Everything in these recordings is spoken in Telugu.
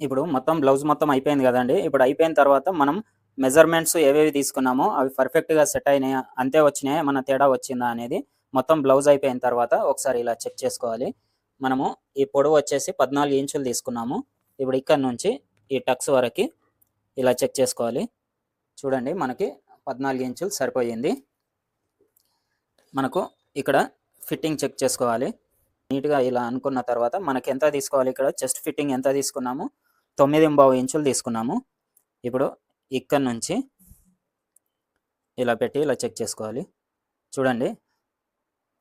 ఇప్పుడు మొత్తం బ్లౌజ్ మొత్తం అయిపోయింది కదండి. ఇప్పుడు అయిపోయిన తర్వాత మనం మెజర్మెంట్స్ ఏవేవి తీసుకున్నామో అవి పర్ఫెక్ట్గా సెట్ అయినాయా అంతే వచ్చినాయా మన తేడా వచ్చిందా అనేది మొత్తం బ్లౌజ్ అయిపోయిన తర్వాత ఒకసారి ఇలా చెక్ చేసుకోవాలి. మనము ఈ పొడవు వచ్చేసి పద్నాలుగు ఇంచులు తీసుకున్నాము. ఇప్పుడు ఇక్కడ నుంచి ఈ టక్స్ వరకు ఇలా చెక్ చేసుకోవాలి. చూడండి మనకి పద్నాలుగు ఇంచులు సరిపోయింది. మనకు ఇక్కడ ఫిట్టింగ్ చెక్ చేసుకోవాలి. నీట్గా ఇలా అనుకున్న తర్వాత మనకి ఎంత తీసుకోవాలి ఇక్కడ? చెస్ట్ ఫిట్టింగ్ ఎంత తీసుకున్నాము? తొమ్మిది బావు ఇంచులు తీసుకున్నాము. ఇప్పుడు ఇక్కడ నుంచి ఇలా పెట్టి ఇలా చెక్ చేసుకోవాలి. చూడండి.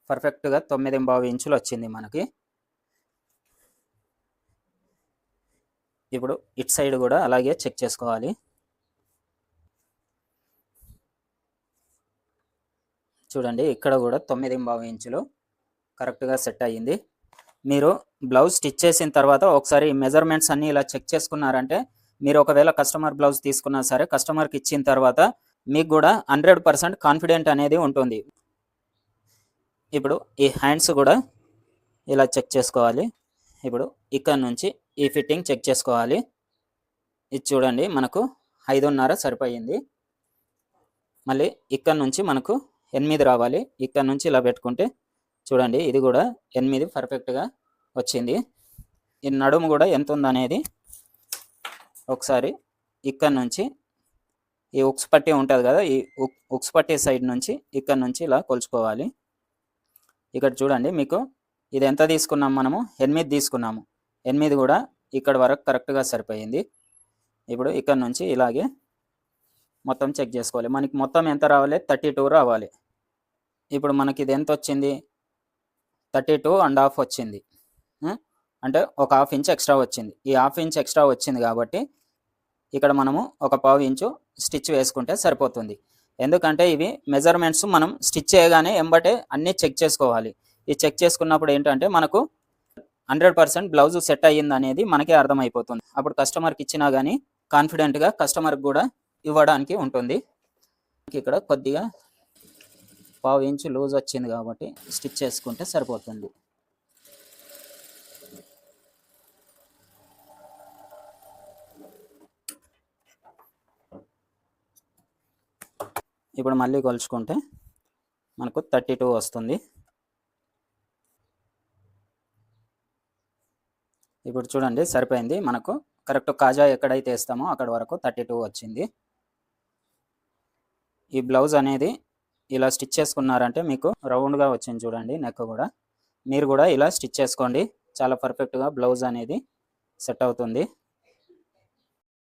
పర్ఫెక్ట్గా తొమ్మిది బావు ఇంచులు వచ్చింది మనకి. ఇప్పుడు ఇట్ సైడ్ కూడా అలాగే చెక్ చేసుకోవాలి. చూడండి. ఇక్కడ కూడా తొమ్మిది బావు ఇంచులు కరెక్ట్గా సెట్ అయ్యింది. మీరు బ్లౌజ్ స్టిచ్ చేసిన తర్వాత ఒకసారి మెజర్మెంట్స్ అన్నీ ఇలా చెక్ చేసుకున్నారంటే మీరు ఒకవేళ కస్టమర్ బ్లౌజ్ తీసుకున్నా సరే కస్టమర్కి ఇచ్చిన తర్వాత మీకు కూడా హండ్రెడ్ పర్సెంట్ కాన్ఫిడెంట్ అనేది ఉంటుంది. ఇప్పుడు ఈ హ్యాండ్స్ కూడా ఇలా చెక్ చేసుకోవాలి. ఇప్పుడు ఇక్కడ నుంచి ఈ ఫిట్టింగ్ చెక్ చేసుకోవాలి. ఇది చూడండి మనకు ఐదున్నర సరిపోయింది. మళ్ళీ ఇక్కడ నుంచి మనకు ఎనిమిది రావాలి. ఇక్కడ నుంచి ఇలా పెట్టుకుంటే చూడండి ఇది కూడా ఎనిమిది పర్ఫెక్ట్గా వచ్చింది. ఈ నడుము కూడా ఎంత ఉందనేది ఒకసారి ఇక్కడ నుంచి ఈ ఉక్స్ పట్టి ఉంటుంది కదా ఈ ఉక్ ఉక్స్ పట్టి సైడ్ నుంచి ఇక్కడ నుంచి ఇలా కొలుచుకోవాలి. ఇక్కడ చూడండి మీకు ఇది ఎంత తీసుకున్నాం మనము? ఎనిమిది తీసుకున్నాము. ఎనిమిది కూడా ఇక్కడ వరకు కరెక్ట్గా సరిపోయింది. ఇప్పుడు ఇక్కడ నుంచి ఇలాగే మొత్తం చెక్ చేసుకోవాలి. మనకి మొత్తం ఎంత రావాలి? థర్టీ టూ రావాలి. ఇప్పుడు మనకి ఇది ఎంత వచ్చింది? థర్టీ టూ అండ్ హాఫ్ వచ్చింది. అంటే ఒక హాఫ్ ఇంచ్ ఎక్స్ట్రా వచ్చింది. ఈ హాఫ్ ఇంచ్ ఎక్స్ట్రా వచ్చింది కాబట్టి ఇక్కడ మనము ఒక పావు ఇంచు స్టిచ్ వేసుకుంటే సరిపోతుంది. ఎందుకంటే ఇవి మెజర్మెంట్స్ మనం స్టిచ్ చేయగానే ఎంబటే అన్నీ చెక్ చేసుకోవాలి. ఈ చెక్ చేసుకున్నప్పుడు ఏంటంటే మనకు హండ్రెడ్ పర్సెంట్ బ్లౌజ్ సెట్ అయ్యింది అనేది మనకే అర్థమైపోతుంది. అప్పుడు కస్టమర్కి ఇచ్చినా కానీ కాన్ఫిడెంట్గా కస్టమర్కి కూడా ఇవ్వడానికి ఉంటుంది. ఇక్కడ కొద్దిగా పావు ఇంచు లూజ్ వచ్చింది కాబట్టి స్టిచ్ చేసుకుంటే సరిపోతుంది. ఇప్పుడు మళ్ళీ కొలుచుకుంటే మనకు థర్టీ టూ వస్తుంది. ఇప్పుడు చూడండి సరిపోయింది. మనకు కరెక్ట్ కాజా ఎక్కడైతే వేస్తామో అక్కడ వరకు థర్టీ టూ వచ్చింది. ఈ బ్లౌజ్ అనేది ఇలా స్టిచ్ చేసుకున్నారంటే మీకు రౌండ్గా వచ్చింది చూడండి నెక్ కూడా. మీరు కూడా ఇలా స్టిచ్ చేసుకోండి. చాలా పర్ఫెక్ట్గా బ్లౌజ్ అనేది సెట్ అవుతుంది.